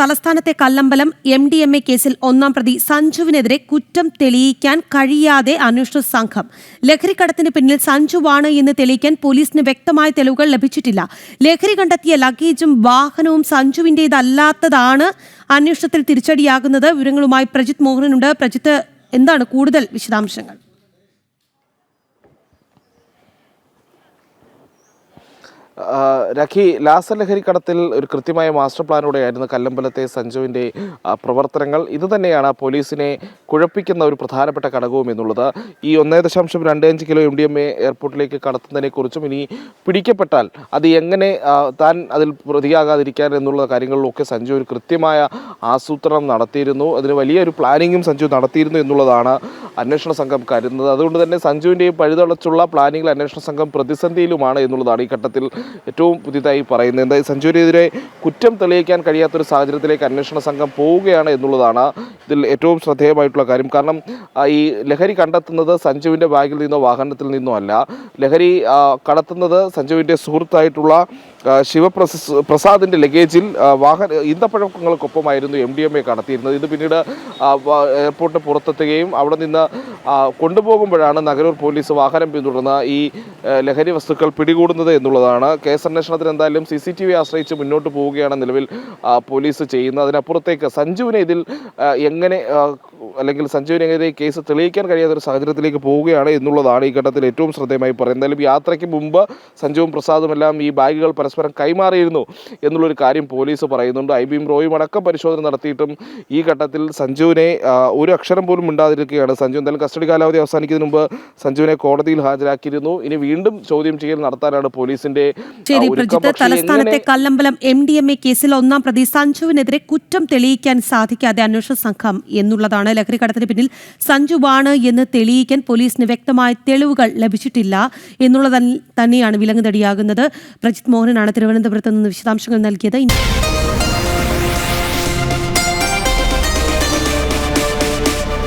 തലസ്ഥാനത്തെ Kallambalam M D M A കേസിൽ ഒന്നാം പ്രതി സഞ്ജുവിനെതിരെ കുറ്റം തെളിയിക്കാൻ കഴിയാതെ അന്വേഷണ സംഘം. ലഹരിക്കടത്തിന് പിന്നിൽ സഞ്ജുവാണ് എന്ന് തെളിയിക്കാൻ പോലീസിന് വ്യക്തമായ തെളിവുകൾ ലഭിച്ചിട്ടില്ല. ലഹരി കണ്ടെത്തിയ ലഗേജും വാഹനവും സഞ്ജുവിന്റേതല്ലാത്തതാണ് അന്വേഷണത്തിൽ തിരിച്ചടിയാകുന്നത്. വിവരങ്ങളുമായി പ്രജിത് മോഹനുണ്ട് പ്രജിത്ത് എന്താണ് കൂടുതൽ വിശദാംശങ്ങൾ? രഖി ലാസലഹരി കടത്തിൽ ഒരു കൃത്യമായ മാസ്റ്റർ പ്ലാനോടെയായിരുന്നു കല്ലമ്പലത്തെ സഞ്ജുവിന്റെ പ്രവർത്തനങ്ങൾ. ഇത് തന്നെയാണ് പോലീസിനെ കുഴപ്പിക്കുന്ന ഒരു പ്രധാനപ്പെട്ട ഘടകവും എന്നുള്ളത്. ഈ ഒന്നേ ദശാംശം രണ്ട് അഞ്ച് kilo M D M A എയർപോർട്ടിലേക്ക് കടത്തുന്നതിനെക്കുറിച്ചും ഇനി പിടിക്കപ്പെട്ടാൽ അത് എങ്ങനെ താൻ അതിൽ പ്രതിയാകാതിരിക്കാൻ എന്നുള്ള കാര്യങ്ങളിലൊക്കെ സഞ്ജു ഒരു കൃത്യമായ ആസൂത്രണം നടത്തിയിരുന്നു. അതിന് വലിയൊരു പ്ലാനിങ്ങും സഞ്ജു നടത്തിയിരുന്നു എന്നുള്ളതാണ് അന്വേഷണ സംഘം കരുതുന്നത്. അതുകൊണ്ട് തന്നെ സഞ്ജുവിന്റെയും പഴുതടച്ചുള്ള പ്ലാനിങ്ങിൽ അന്വേഷണ സംഘം പ്രതിസന്ധിയിലുമാണ് എന്നുള്ളതാണ് ഈ ഘട്ടത്തിൽ ഏറ്റവും പുതിയതായി പറയുന്നത്. സഞ്ജുവിനെതിരെ കുറ്റം തെളിയിക്കാൻ കഴിയാത്തൊരു സാഹചര്യത്തിലേക്ക് അന്വേഷണ സംഘം പോവുകയാണ് എന്നുള്ളതാണ് ഇതിൽ ഏറ്റവും ശ്രദ്ധേയമായിട്ടുള്ള കാര്യം. കാരണം ഈ ലഹരി കണ്ടെത്തുന്നത് സഞ്ജുവിന്റെ ബാഗിൽ നിന്നോ വാഹനത്തിൽ നിന്നോ അല്ല. ലഹരി കടത്തുന്നത് സഞ്ജുവിന്റെ സുഹൃത്തായിട്ടുള്ള ശിവപ്രസ പ്രസാദിന്റെ ലഗേജിൽ വാഹന ഈന്തപ്പഴങ്ങൾക്കൊപ്പമായിരുന്നു എം ഡി എം എ കടത്തിയിരുന്നത്. ഇത് പിന്നീട് എയർപോർട്ടിന് പുറത്തെത്തുകയും അവിടെ നിന്ന് കൊണ്ടുപോകുമ്പോഴാണ് നഗരൂർ പോലീസ് വാഹനം പിന്തുടർന്ന് ഈ ലഹരി വസ്തുക്കൾ പിടികൂടുന്നത് എന്നുള്ളതാണ്. കേസ് അന്വേഷണത്തിന് എന്തായാലും സി സി ടി വി ആശ്രയിച്ച് മുന്നോട്ട് പോവുകയാണ് നിലവിൽ പോലീസ് ചെയ്യുന്നത്. അതിനപ്പുറത്തേക്ക് സഞ്ജുവിനെ ഇതിൽ എങ്ങനെ അല്ലെങ്കിൽ സഞ്ജുവിനെതിരെ കേസ് തെളിയിക്കാൻ കഴിയാത്ത ഒരു സാഹചര്യത്തിലേക്ക് പോവുകയാണ് എന്നുള്ളതാണ് ഈ ഘട്ടത്തിൽ ഏറ്റവും ശ്രദ്ധേയമായി പറയുന്നത്. എന്തായാലും യാത്രയ്ക്ക് മുമ്പ് സഞ്ജുവും പ്രസാദും എല്ലാം ഈ ബാഗുകൾ പരസ്പരം കൈമാറിയിരുന്നു എന്നുള്ളൊരു കാര്യം പോലീസ് പറയുന്നുണ്ട്. ഐ ബിയും റോയും അടക്കം പരിശോധന നടത്തിയിട്ടും ഈ ഘട്ടത്തിൽ സഞ്ജുവിനെ ഒരു അക്ഷരം പോലും മിണ്ടാതിരിക്കുകയാണ്. സഞ്ജു എന്തായാലും കസ്റ്റഡി കാലാവധി അവസാനിക്കുന്നതിന് മുമ്പ് സഞ്ജുവിനെ കോടതിയിൽ ഹാജരാക്കിയിരുന്നു. ഇനി വീണ്ടും ചോദ്യം ചെയ്യൽ നടത്താനാണ് പോലീസിന്റെ ആ, ശരി പ്രജിത്ത് തലസ്ഥാനത്തെ Kallambalam M D M A കേസിൽ ഒന്നാം പ്രതി സഞ്ജുവിനെതിരെ കുറ്റം തെളിയിക്കാൻ സാധിക്കാതെ അന്വേഷണ സംഘം എന്നുള്ളതാണ് ലഹരിക്കടത്തിന് പിന്നിൽ സഞ്ജുവാണ് എന്ന് തെളിയിക്കാൻ പോലീസിന് വ്യക്തമായ തെളിവുകൾ ലഭിച്ചിട്ടില്ല എന്നുള്ളത് തന്നെയാണ് വിലങ്ങുതടിയാകുന്നത് പ്രജിത് മോഹനാണ് തിരുവനന്തപുരത്ത് നിന്ന് വിശദാംശങ്ങൾ നൽകിയത്.